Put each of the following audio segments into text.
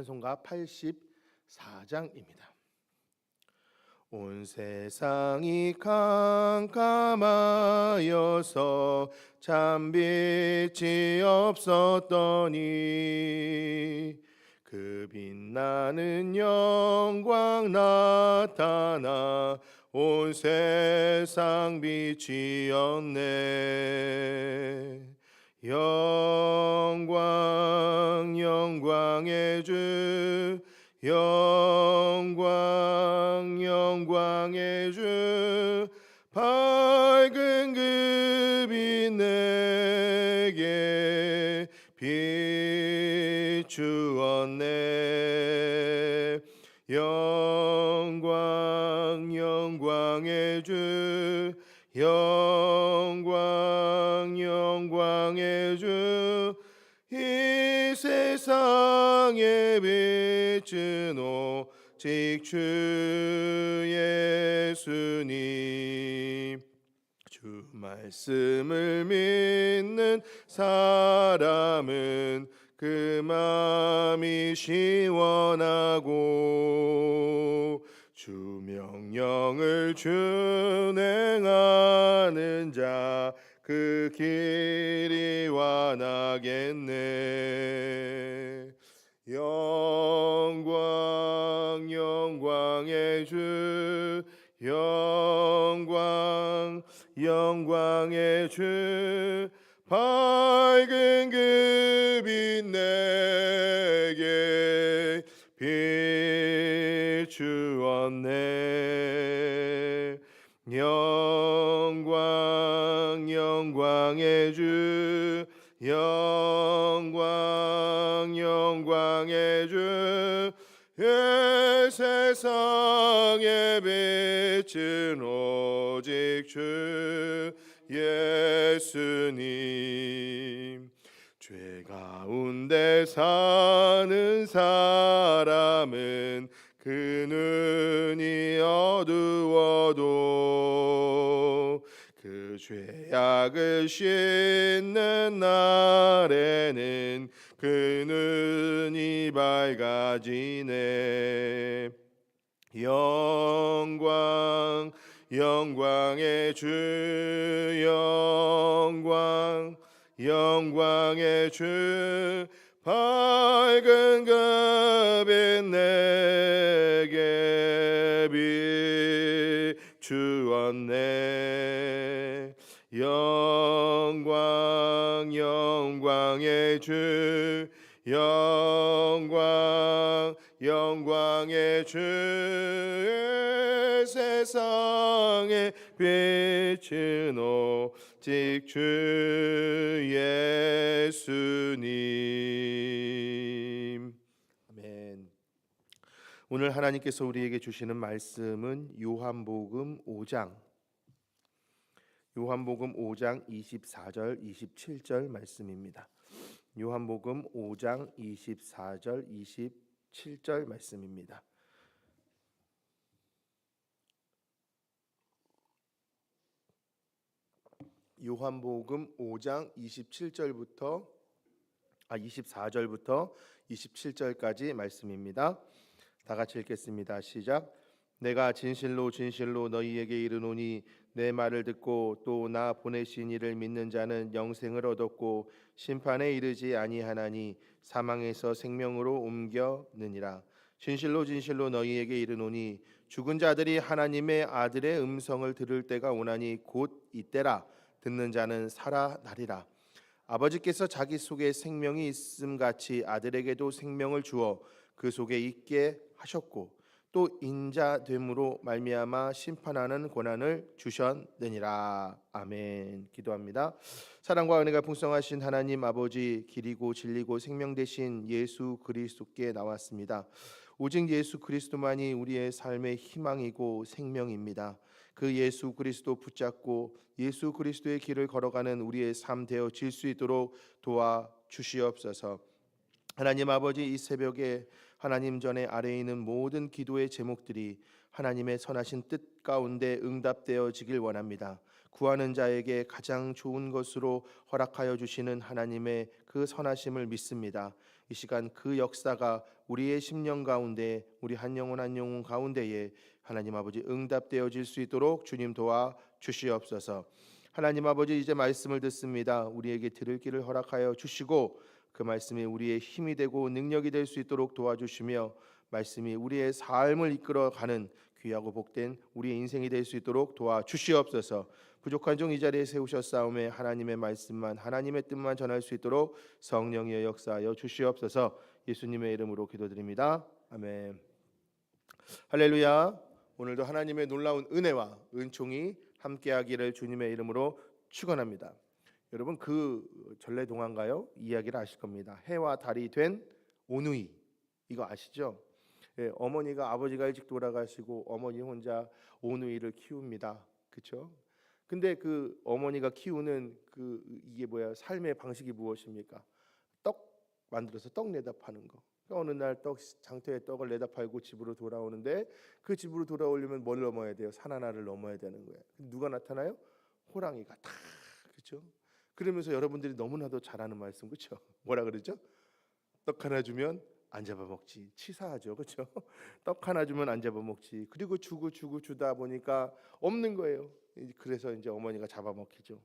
찬송가 84장입니다. 온 세상이 캄캄하여서 참빛이 없었더니 그 빛나는 영광 나타나 온 세상 빛이었네 영광 영광의 주 영광 영광의 주 밝은 그빛 내게 비추었네. 영광 영광의 주 영광 영광의 주 이 세상의 빛은 오직 주 예수님. 주 말씀을 믿는 사람은 그 마음이 시원하고 주 명령을 준행하는 자 그 길이 완하겠네. 영광 영광의 주 영광 영광의 주 밝은 그 빛 내게 비 추었네 영광 영광의 주 영광 영광의 주이 세상의 빛은 오직 주 예수님. 죄 가운데 사는 사람은 그 눈이 어두워도 그 죄악을 씻는 날에는 그 눈이 밝아지네. 영광 영광의 주 영광 영광의 주 밝은 그빛 내게 비추었네. 영광 영광의 주 영광 영광의 주 세상의 빛은 오직 주 예수님 아멘 오늘 하나님께서 우리에게 주시는 말씀은 요한복음 5장 요한복음 5장 24절 27절 말씀입니다. 요한복음 5장 24절 27절 말씀입니다. 요한복음 5장 27절부터 아 24절부터 27절까지 말씀입니다. 다 같이 읽겠습니다. 시작. 내가 진실로 진실로 너희에게 이르노니 내 말을 듣고 또 나 보내신 이를 믿는 자는 영생을 얻었고 심판에 이르지 아니하나니 사망에서 생명으로 옮겨느니라 진실로 진실로 너희에게 이르노니 죽은 자들이 하나님의 아들의 음성을 들을 때가 오나니 곧 이때라 듣는 자는 살아나리라. 아버지께서 자기 속에 생명이 있음 같이 아들에게도 생명을 주어 그 속에 있게 하셨고 또 인자됨으로 말미암아 심판하는 권한을 주셨느니라. 아멘. 기도합니다. 사랑과 은혜가 풍성하신 하나님 아버지 길이고 진리고 생명 되신 예수 그리스도께 나왔습니다. 오직 예수 그리스도만이 우리의 삶의 희망이고 생명입니다 그 예수 그리스도 붙잡고 예수 그리스도의 길을 걸어가는 우리의 삶 되어질 수 있도록 도와 주시옵소서 하나님 아버지 이 새벽에 하나님 전에 아래에 있는 모든 기도의 제목들이 하나님의 선하신 뜻 가운데 응답되어지길 원합니다. 구하는 자에게 가장 좋은 것으로 허락하여 주시는 하나님의 그 선하심을 믿습니다. 이 시간 그 역사가 우리의 심령 가운데 우리 한 영혼 한 영혼 가운데에 하나님 아버지 응답되어질 수 있도록 주님 도와 주시옵소서. 하나님 아버지 이제 말씀을 듣습니다. 우리에게 들을 길을 허락하여 주시고 그 말씀이 우리의 힘이 되고 능력이 될 수 있도록 도와주시며 말씀이 우리의 삶을 이끌어가는 귀하고 복된 우리의 인생이 될 수 있도록 도와주시옵소서. 부족한 종 이 자리에 세우셨사오매 하나님의 말씀만 하나님의 뜻만 전할 수 있도록 성령의 역사하여 주시옵소서. 예수님의 이름으로 기도드립니다. 아멘. 할렐루야. 오늘도 하나님의 놀라운 은혜와 은총이 함께하기를 주님의 이름으로 축원합니다. 여러분 그 전래동화인가요? 이야기를 아실 겁니다. 해와 달이 된 오누이 이거 아시죠? 예, 어머니가 아버지가 일찍 돌아가시고 어머니 혼자 오누이를 키웁니다. 그렇죠? 근데 그 어머니가 키우는 그 이게 뭐야 삶의 방식이 무엇입니까? 떡 만들어서 떡 내다 파는 거. 그러니까 어느 날 떡 장터에 떡을 내다 팔고 집으로 돌아오는데 그 집으로 돌아오려면 뭘 넘어야 돼요? 산 하나를 넘어야 되는 거예요. 누가 나타나요? 호랑이가 탁 그렇죠? 그러면서 여러분들이 너무나도 잘하는 말씀 그렇죠? 뭐라 그러죠? 떡 하나 주면 안 잡아먹지 치사하죠 그렇죠? 떡 하나 주면 안 잡아먹지 그리고 주고 주고 주다 보니까 없는 거예요 그래서 이제 어머니가 잡아먹히죠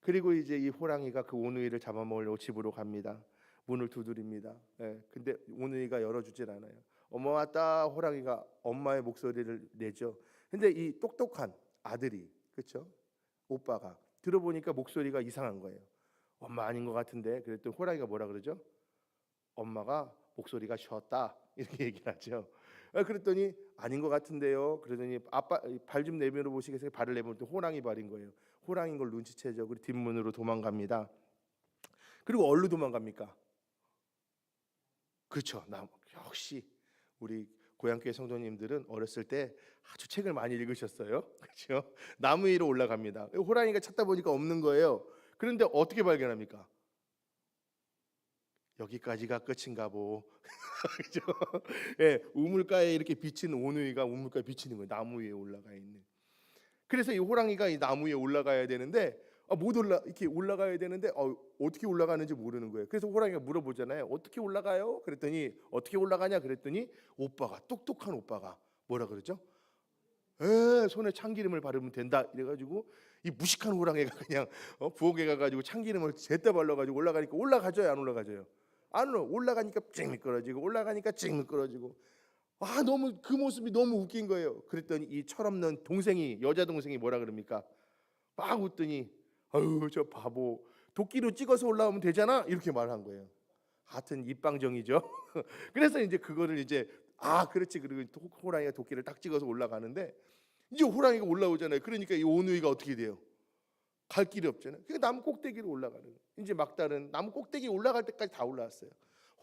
그리고 이제 이 호랑이가 그 오누이를 잡아먹으려고 집으로 갑니다 문을 두드립니다 예, 근데 오누이가 열어주질 않아요 엄마 왔다 호랑이가 엄마의 목소리를 내죠 근데 이 똑똑한 아들이 그렇죠? 오빠가 들어보니까 목소리가 이상한 거예요. 엄마 아닌 것 같은데 그랬더니 호랑이가 뭐라 그러죠? 엄마가 목소리가 쉬었다 이렇게 얘기를 하죠. 아, 그랬더니 아닌 것 같은데요. 그러더니 아빠 발 좀 내밀어 보시겠어요? 발을 내밀 때 호랑이 발인 거예요. 호랑이인 걸 눈치채죠. 그리고 뒷문으로 도망갑니다. 그리고 어디로 도망갑니까? 그렇죠. 나 역시 우리 고향교회 성도님들은 어렸을 때 아주 책을 많이 읽으셨어요. 그렇죠? 나무 위로 올라갑니다. 호랑이가 찾다 보니까 없는 거예요. 그런데 어떻게 발견합니까? 여기까지가 끝인가 보. 그죠? 예, 우물가에 이렇게 비친 오누이가 우물가에 비치는 거예요. 나무 위에 올라가 있는. 그래서 이 호랑이가 이 나무 위에 올라가야 되는데 아, 못 올라 이렇게 올라가야 되는데 어, 어떻게 올라가는지 모르는 거예요. 그래서 호랑이가 물어보잖아요. 어떻게 올라가요? 그랬더니 어떻게 올라가냐? 그랬더니 오빠가 똑똑한 오빠가 뭐라 그러죠? 에 손에 참기름을 바르면 된다 이래가지고 이 무식한 호랑이가 그냥 어, 부엌에 가가지고 참기름을 제때 발라가지고 올라가니까 올라가져요 안 올라가져요 안 올라 올라가니까 찡 미끄러지고 올라가니까 찡 미끄러지고 아 너무 그 모습이 너무 웃긴 거예요 그랬더니 이 철없는 동생이 여자 동생이 뭐라 그럽니까 막 웃더니 아유 저 바보. 도끼로 찍어서 올라오면 되잖아? 이렇게 말한 거예요. 하여튼 입방정이죠. 그래서 이제 그거를 이제 아 그렇지. 그리고 호랑이가 도끼를 딱 찍어서 올라가는데 이제 호랑이가 올라오잖아요. 그러니까 이 오누이가 어떻게 돼요? 갈 길이 없잖아요. 그러니까 나무 꼭대기로 올라가는. 거예요 이제 막다른 나무 꼭대기 올라갈 때까지 다 올라왔어요.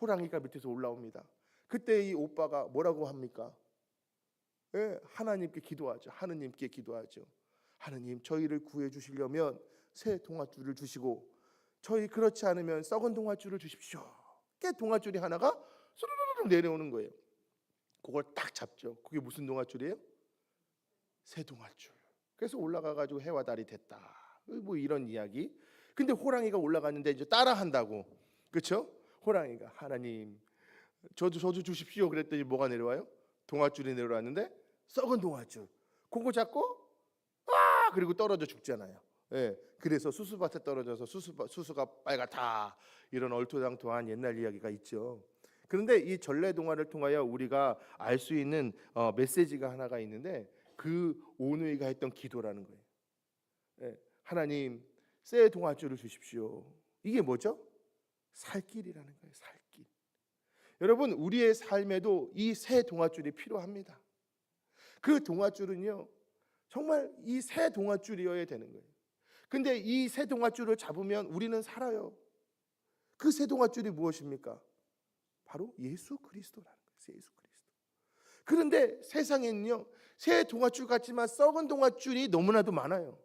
호랑이가 밑에서 올라옵니다. 그때 이 오빠가 뭐라고 합니까? 예, 하나님께 기도하죠. 하느님께 기도하죠. 하느님 저희를 구해 주시려면 새 동아줄을 주시고 저희 그렇지 않으면 썩은 동아줄을 주십시오. 깨 동아줄이 하나가 수르르르 내려오는 거예요. 그걸 딱 잡죠. 그게 무슨 동아줄이에요? 새 동아줄. 그래서 올라가 가지고 해와 달이 됐다. 뭐 이런 이야기. 근데 호랑이가 올라갔는데 이제 따라한다고. 그렇죠? 호랑이가 하나님 저도 저도 주십시오. 그랬더니 뭐가 내려와요? 동아줄이 내려왔는데 썩은 동아줄. 그거 잡고 아 그리고 떨어져 죽잖아요. 예, 그래서 수수밭에 떨어져서 수수 수수가 빨갛다 이런 얼토당토한 옛날 이야기가 있죠. 그런데 이 전래 동화를 통하여 우리가 알 수 있는 어, 메시지가 하나가 있는데 그 오누이가 했던 기도라는 거예요. 예, 하나님 새 동화줄을 주십시오. 이게 뭐죠? 살 길이라는 거예요. 살 길. 여러분 우리의 삶에도 이 새 동화줄이 필요합니다. 그 동화줄은요 정말 이 새 동화줄이어야 되는 거예요. 근데 이새 동화줄을 잡으면 우리는 살아요. 그새 동화줄이 무엇입니까? 바로 예수 그리스도라는 거예요. 예수 그리스도. 그런데 세상에는요 새 동화줄 같지만 썩은 동화줄이 너무나도 많아요.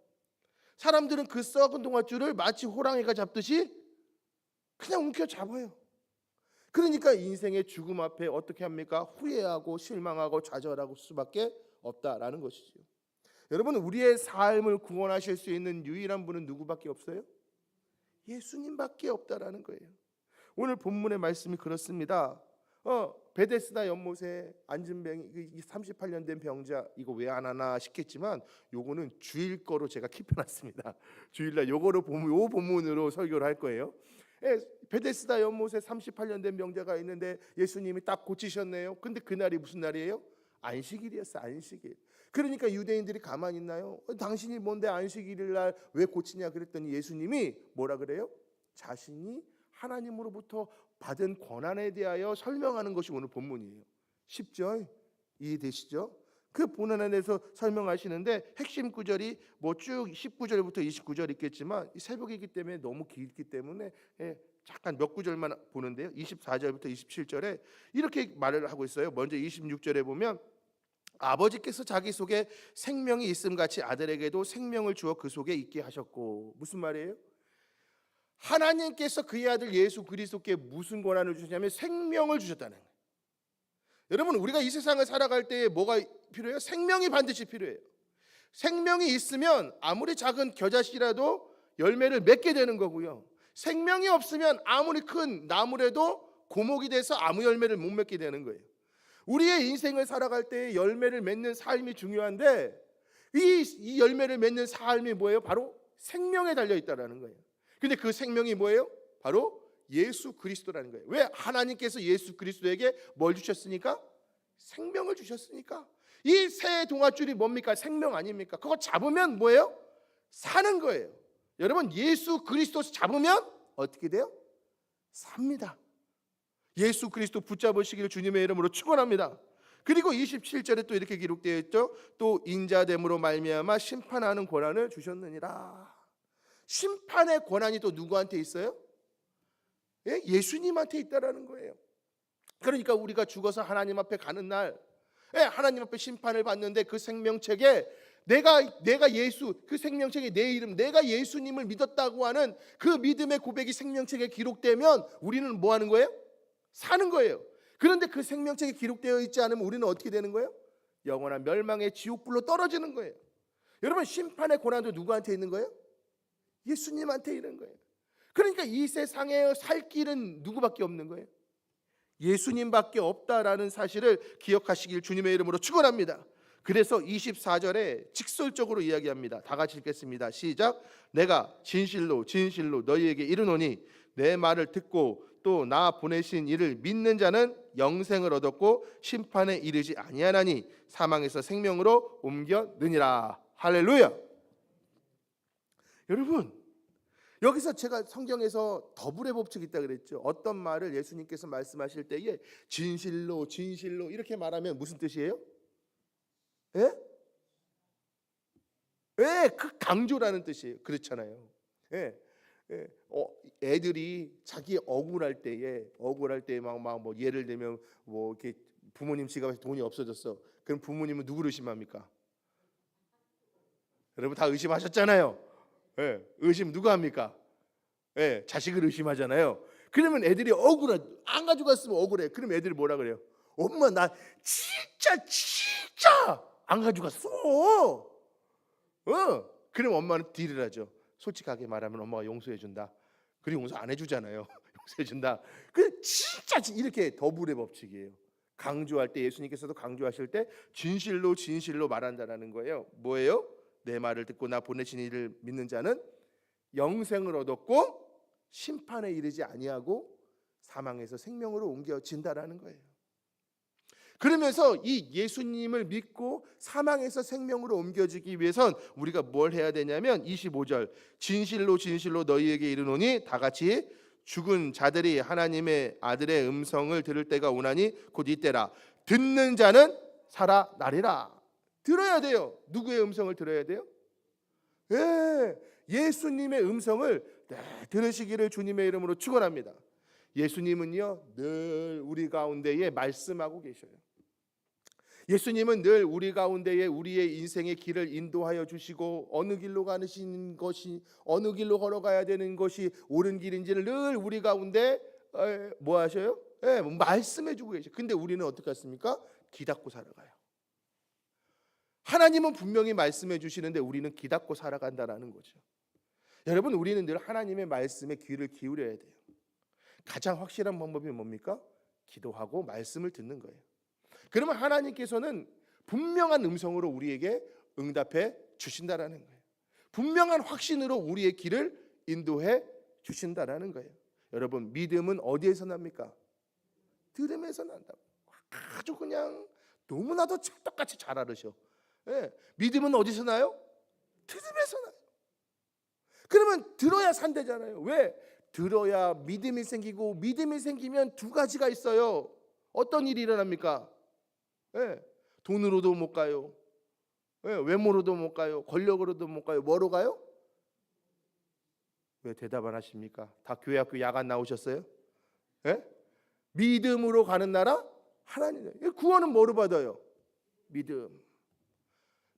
사람들은 그 썩은 동화줄을 마치 호랑이가 잡듯이 그냥 움켜 잡아요. 그러니까 인생의 죽음 앞에 어떻게 합니까? 후회하고 실망하고 좌절하고 수밖에 없다라는 것이죠. 여러분 우리의 삶을 구원하실 수 있는 유일한 분은 누구밖에 없어요? 예수님밖에 없다라는 거예요. 오늘 본문의 말씀이 그렇습니다. 어 베데스다 연못에 앉은 병이 38년 된 병자 이거 왜 안 하나 싶겠지만 요거는 주일 거로 제가 킵해 놨습니다. 주일날 요거로 보면 요 본문으로 설교를 할 거예요. 예, 베데스다 연못에 38년 된 병자가 있는데 예수님이 딱 고치셨네요. 근데 그날이 무슨 날이에요? 안식일이었어 안식일. 그러니까 유대인들이 가만히 있나요? 어, 당신이 뭔데 안식일일 날왜 고치냐 그랬더니 예수님이 뭐라 그래요? 자신이 하나님으로부터 받은 권한에 대하여 설명하는 것이 오늘 본문이에요. 10절 이해되시죠? 그 본원에 대해서 설명하시는데 핵심 구절이 뭐 쭉 19절부터 29절 있겠지만 이 새벽이기 때문에 너무 길기 때문에 예, 잠깐 몇 구절만 보는데요. 24절부터 27절에 이렇게 말을 하고 있어요. 먼저 26절에 보면 아버지께서 자기 속에 생명이 있음 같이 아들에게도 생명을 주어 그 속에 있게 하셨고 무슨 말이에요? 하나님께서 그의 아들 예수 그리스도께 무슨 권한을 주셨냐면 생명을 주셨다는 거예요. 여러분 우리가 이 세상을 살아갈 때 뭐가 필요해요? 생명이 반드시 필요해요. 생명이 있으면 아무리 작은 겨자씨라도 열매를 맺게 되는 거고요. 생명이 없으면 아무리 큰 나무라도 고목이 돼서 아무 열매를 못 맺게 되는 거예요. 우리의 인생을 살아갈 때 열매를 맺는 삶이 중요한데 이, 이 열매를 맺는 삶이 뭐예요? 바로 생명에 달려 있다라는 거예요. 근데 그 생명이 뭐예요? 바로 예수 그리스도라는 거예요. 왜 하나님께서 예수 그리스도에게 뭘 주셨으니까? 생명을 주셨으니까. 이 새 동화줄이 뭡니까? 생명 아닙니까? 그거 잡으면 뭐예요? 사는 거예요. 여러분 예수 그리스도 잡으면 어떻게 돼요? 삽니다. 예수 그리스도 붙잡으시기를 주님의 이름으로 축원합니다. 그리고 27절에 또 이렇게 기록되어 있죠. 또 인자됨으로 말미암아 심판하는 권한을 주셨느니라. 심판의 권한이 또 누구한테 있어요? 예? 예수님한테 있다라는 거예요. 그러니까 우리가 죽어서 하나님 앞에 가는 날, 예, 하나님 앞에 심판을 받는데 그 생명책에 내가 내가 예수 그 생명책에 내 이름 내가 예수님을 믿었다고 하는 그 믿음의 고백이 생명책에 기록되면 우리는 뭐 하는 거예요? 사는 거예요. 그런데 그 생명책에 기록되어 있지 않으면 우리는 어떻게 되는 거예요? 영원한 멸망의 지옥불로 떨어지는 거예요. 여러분 심판의 고난도 누구한테 있는 거예요? 예수님한테 있는 거예요. 그러니까 이 세상에 살 길은 누구밖에 없는 거예요? 예수님밖에 없다라는 사실을 기억하시길 주님의 이름으로 축원합니다. 그래서 24절에 직설적으로 이야기합니다. 다 같이 읽겠습니다. 시작. 내가 진실로 진실로 너희에게 이르노니 내 말을 듣고 또 나 보내신 이를 믿는 자는 영생을 얻었고 심판에 이르지 아니하나니 사망에서 생명으로 옮겨느니라. 할렐루야. 여러분 여기서 제가 성경에서 더블의 법칙이 있다 그랬죠. 어떤 말을 예수님께서 말씀하실 때에 진실로 진실로 이렇게 말하면 무슨 뜻이에요? 예? 예, 그 강조라는 뜻이에요. 그렇잖아요. 예. 예. 어, 애들이 자기 억울할 때에 억울할 때막막 뭐 예를 들면 뭐 이렇게 부모님 지갑에 돈이 없어졌어. 그럼 부모님은 누구를 의심합니까? 여러분 다 의심하셨잖아요. 예, 의심 누가 합니까? 예, 자식을 의심하잖아요. 그러면 애들이 억울해. 안 가져갔으면 억울해. 그럼 애들이 뭐라 그래요? 엄마 나 진짜 진짜 안 가져갔어. 어. 그럼 엄마는 딜을 하죠. 솔직하게 말하면 엄마가 용서해 준다. 그리고 용서 안 해주잖아요. 용서해 준다. 그 진짜 이렇게 더블의 법칙이에요. 강조할 때 예수님께서도 강조하실 때 진실로 진실로 말한다라는 거예요. 뭐예요? 내 말을 듣고 나 보내신 이를 믿는 자는 영생을 얻었고 심판에 이르지 아니하고 사망에서 생명으로 옮겨진다라는 거예요. 그러면서 이 예수님을 믿고 사망에서 생명으로 옮겨지기 위해선 우리가 뭘 해야 되냐면 25절 진실로 진실로 너희에게 이르노니 다 같이 죽은 자들이 하나님의 아들의 음성을 들을 때가 오나니 곧 이때라. 듣는 자는 살아나리라. 들어야 돼요. 누구의 음성을 들어야 돼요? 예, 예수님의 음성을 네, 들으시기를 주님의 이름으로 축원합니다. 예수님은요 늘 우리 가운데에 말씀하고 계셔요 예수님은 늘 우리 가운데에 우리의 인생의 길을 인도하여 주시고 어느 길로 가시는 것이 어느 길로 걸어가야 되는 것이 옳은 길인지를 늘 우리 가운데 에, 뭐 하셔요? 예, 말씀해 주고 계셔. 근데 우리는 어떻게 했습니까? 기닫고 살아가요. 하나님은 분명히 말씀해 주시는데 우리는 기닫고 살아간다라는 거죠. 여러분 우리는 늘 하나님의 말씀에 귀를 기울여야 돼요. 가장 확실한 방법이 뭡니까? 기도하고 말씀을 듣는 거예요. 그러면 하나님께서는 분명한 음성으로 우리에게 응답해 주신다라는 거예요. 분명한 확신으로 우리의 길을 인도해 주신다라는 거예요. 여러분 믿음은 어디에서 납니까? 들음에서 난다. 아주 그냥 너무나도 찰떡같이 잘 알으셔. 예, 믿음은 어디서 나요? 들음에서 나요. 그러면 들어야 산대잖아요. 왜? 들어야 믿음이 생기고 믿음이 생기면 두 가지가 있어요. 어떤 일이 일어납니까? 예, 돈으로도 못 가요. 예, 외모로도 못 가요. 권력으로도 못 가요. 뭐로 가요? 왜 대답 안 하십니까? 다 교회 학교 야간 나오셨어요? 예? 믿음으로 가는 나라 하나님. 구원은 뭐로 받아요? 믿음.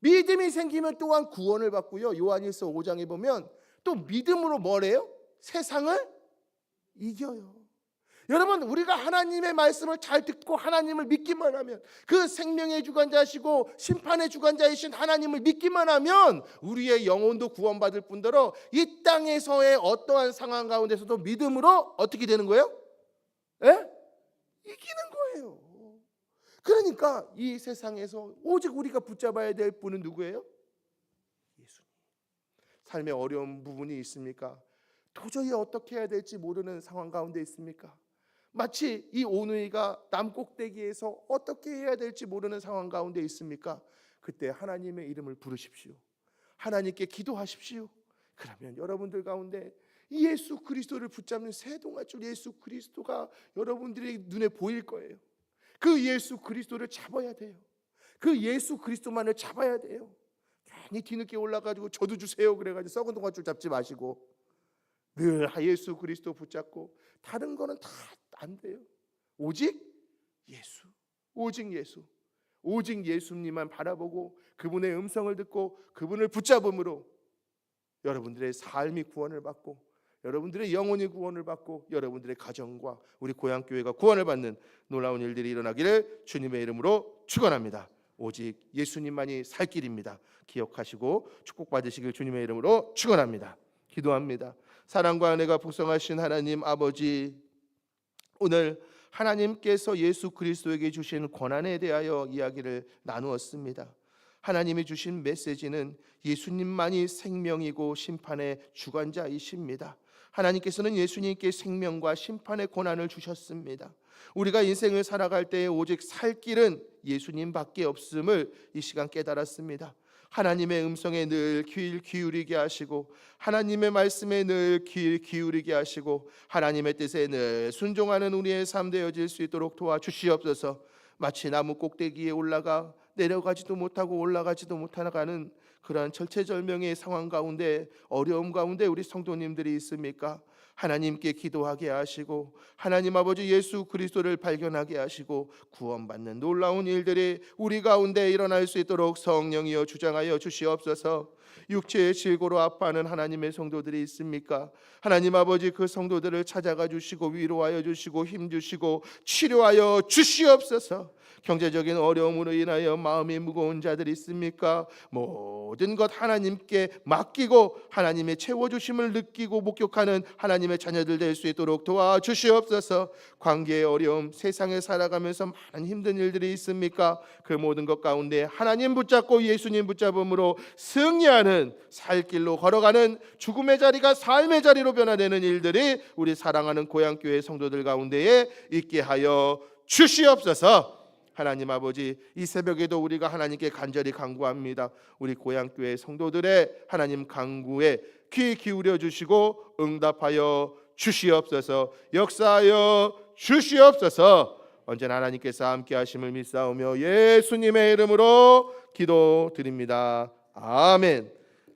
믿음이 생기면 또한 구원을 받고요. 요한일서 5장에 보면 또 믿음으로 뭐래요? 세상을 이겨요. 여러분 우리가 하나님의 말씀을 잘 듣고 하나님을 믿기만 하면 그 생명의 주관자시고 심판의 주관자이신 하나님을 믿기만 하면 우리의 영혼도 구원받을 뿐더러 이 땅에서의 어떠한 상황 가운데서도 믿음으로 어떻게 되는 거예요? 예? 이기는 거예요. 그러니까 이 세상에서 오직 우리가 붙잡아야 될 분은 누구예요? 예수님. 삶의 어려운 부분이 있습니까? 도저히 어떻게 해야 될지 모르는 상황 가운데 있습니까? 마치 이 오누이가 남 꼭대기에서 어떻게 해야 될지 모르는 상황 가운데 있습니까? 그때 하나님의 이름을 부르십시오. 하나님께 기도하십시오. 그러면 여러분들 가운데 예수 그리스도를 붙잡는 새동아줄 예수 그리스도가 여러분들의 눈에 보일 거예요. 그 예수 그리스도를 잡아야 돼요. 그 예수 그리스도만을 잡아야 돼요. 괜히 뒤늦게 올라가지고 저도 주세요 그래가지고 썩은 동아줄 잡지 마시고 늘 예수 그리스도 붙잡고 다른 거는 다 안 돼요. 오직 예수. 오직 예수. 오직 예수님만 바라보고 그분의 음성을 듣고 그분을 붙잡음으로 여러분들의 삶이 구원을 받고 여러분들의 영혼이 구원을 받고 여러분들의 가정과 우리 고향 교회가 구원을 받는 놀라운 일들이 일어나기를 주님의 이름으로 축원합니다. 오직 예수님만이 살 길입니다. 기억하시고 축복받으시길 주님의 이름으로 축원합니다. 기도합니다. 사랑과 은혜가 풍성하신 하나님 아버지 오늘 하나님께서 예수 그리스도에게 주신 권한에 대하여 이야기를 나누었습니다. 하나님이 주신 메시지는 예수님만이 생명이고 심판의 주관자이십니다. 하나님께서는 예수님께 생명과 심판의 권한을 주셨습니다. 우리가 인생을 살아갈 때 오직 살 길은 예수님밖에 없음을 이 시간 깨달았습니다. 하나님의 음성에 늘 귀를 기울이게 하시고 하나님의 말씀에 늘 귀를 기울이게 하시고 하나님의 뜻에 늘 순종하는 우리의 삶 되어질 수 있도록 도와주시옵소서. 마치 나무 꼭대기에 올라가 내려가지도 못하고 올라가지도 못하는 그러한 절체절명의 상황 가운데 어려움 가운데 우리 성도님들이 있습니까? 하나님께 기도하게 하시고 하나님 아버지 예수 그리스도를 발견하게 하시고 구원받는 놀라운 일들이 우리 가운데 일어날 수 있도록 성령이여 주장하여 주시옵소서. 육체의 질고로 아파하는 하나님의 성도들이 있습니까? 하나님 아버지 그 성도들을 찾아가 주시고 위로하여 주시고 힘 주시고 치료하여 주시옵소서. 경제적인 어려움으로 인하여 마음이 무거운 자들이 있습니까? 모든 것 하나님께 맡기고 하나님의 채워 주심을 느끼고 목격하는 하나님의 자녀들 될 수 있도록 도와주시옵소서. 관계의 어려움, 세상에 살아가면서 많은 힘든 일들이 있습니까? 그 모든 것 가운데 하나님 붙잡고 예수님 붙잡음으로 승리하 회개하는 살 길로 걸어가는 죽음의 자리가 삶의 자리로 변화되는 일들이 우리 사랑하는 고향 교회 성도들 가운데에 있게 하여 주시옵소서. 하나님 아버지 이 새벽에도 우리가 하나님께 간절히 간구합니다. 우리 고향 교회 성도들의 하나님 간구에 귀 기울여 주시고 응답하여 주시옵소서. 역사하여 주시옵소서. 언제나 하나님께서 함께 하심을 믿사오며 예수님의 이름으로 기도드립니다. 아멘.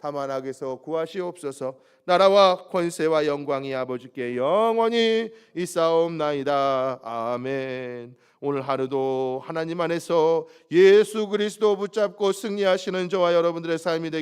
다만 악에서 구하시옵소서. 나라와 권세와 영광이 아버지께 영원히 있사옵나이다. 아멘. 오늘 하루도 하나님 안에서 예수 그리스도 붙잡고 승리하시는 저와 여러분들의 삶이 되기